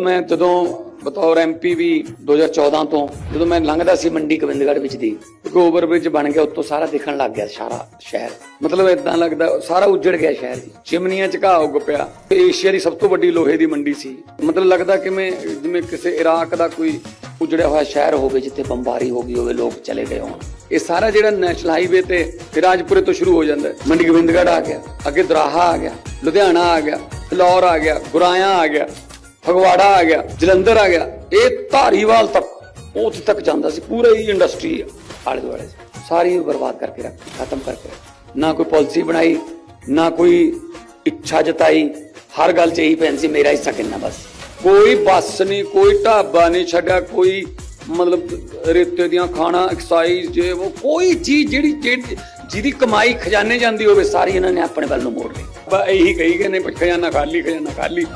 ਮੈਂ ਜਦੋਂ ਬਤੌਰ ਐਮਪੀ ਵੀ 2014 ਤੋਂ ਜਦੋਂ ਮੈਂ ਲੰਘਦਾ ਸੀ ਮੰਡੀ ਗੋਬਿੰਦਗੜ੍ਹ ਵਿੱਚ ਦੀ, ਇੱਕ ਓਵਰਬ੍ਰਿਜ ਬਣ ਗਿਆ, ਉੱਤੋਂ ਸਾਰਾ ਦਿਖਣ ਲੱਗ ਗਿਆ ਸਾਰਾ ਸ਼ਹਿਰ। ਮਤਲਬ ਇਦਾਂ ਲੱਗਦਾ, ਸਾਰਾ ਉੱਜੜ ਗਿਆ ਸ਼ਹਿਰ ਚਿਮਨੀਆਂ ਚ ਘਾਹ ਉੱਗ ਪਿਆ। ਏਸ਼ੀਆ ਦੀ ਸਭ ਤੋਂ ਵੱਡੀ ਲੋਹੇ ਦੀ ਮੰਡੀ ਸੀ। ਮਤਲਬ ਲੱਗਦਾ ਕਿਵੇਂ, ਜਿਵੇਂ ਕਿਸੇ ਇਰਾਕ ਦਾ ਕੋਈ ਉਜੜਿਆ ਹੋਇਆ ਸ਼ਹਿਰ ਹੋਵੇ, ਜਿੱਥੇ ਬੰਬਾਰੀ ਹੋ ਗਈ ਹੋਵੇ, ਲੋਕ ਚਲੇ ਗਏ ਹੋਣ। ਇਹ ਸਾਰਾ ਜਿਹੜਾ ਨੈਸ਼ਨਲ ਹਾਈਵੇ ਤੇ ਰਾਜਪੁਰੇ ਤੋਂ ਸ਼ੁਰੂ ਹੋ ਜਾਂਦਾ ਮੰਡੀ ਗੋਬਿੰਦਗੜ੍ਹ ਆ ਗਿਆ, ਅੱਗੇ ਦਰਾਹਾ ਆ ਗਿਆ, ਲੁਧਿਆਣਾ ਆ ਗਿਆ, ਫਿਲੌਰ ਆ ਗਿਆ, ਗੁਰਾਇਆ ਆ ਗਿਆ। ਫਗਵਾੜਾ ਆ ਗਿਆ, ਜਲੰਧਰ ਆ ਗਿਆ, ਇਹ ਧਾਰੀਵਾਲ ਤੱਕ, ਉੱਥੇ ਤੱਕ ਜਾਂਦਾ ਸੀ, ਪੂਰਾ ਹੀ ਇੰਡਸਟਰੀ ਆਲੇ ਦੁਆਲੇ ਸਾਰੀ ਬਰਬਾਦ ਕਰਕੇ ਰੱਖ, ਖਤਮ ਕਰਕੇ ਨਾ ਕੋਈ ਪਾਲਿਸੀ ਬਣਾਈ, ਨਾ ਕੋਈ ਇੱਛਾ ਜਤਾਈ, ਹਰ ਗੱਲ 'ਚ ਇਹੀ ਪੈਣ ਸੀ, ਮੇਰਾ ਹਿੱਸਾ ਕਿੰਨਾ ਬਸ। ਕੋਈ ਬੱਸ ਨਹੀਂ, ਕੋਈ ਢਾਬਾ ਨਹੀਂ ਛੱਡਿਆ, ਕੋਈ ਮਤਲਬ ਰੇਤੇ ਦੀਆਂ ਖਾਣਾ ਐਕਸਾਈਜ਼ ਜੇ ਉਹ ਕੋਈ ਚੀਜ਼ ਜਿਹੜੀ ਜਿਹੜੀ- ਜਿਹਦੀ ਕਮਾਈ ਖਜ਼ਾਨੇ ਜਾਂਦੀ ਹੋਵੇ, ਸਾਰੀ ਇਹਨਾਂ ਨੇ ਆਪਣੇ ਵੱਲ ਨੂੰ ਮੋੜ ਲਈ। ਬਸ ਇਹੀ ਕਹੀ ਗਏ ਨੇ ਖਜ਼ਾਨਾ ਖਾਲੀ ਖਜ਼ਾਨਾ ਖਾਲੀ।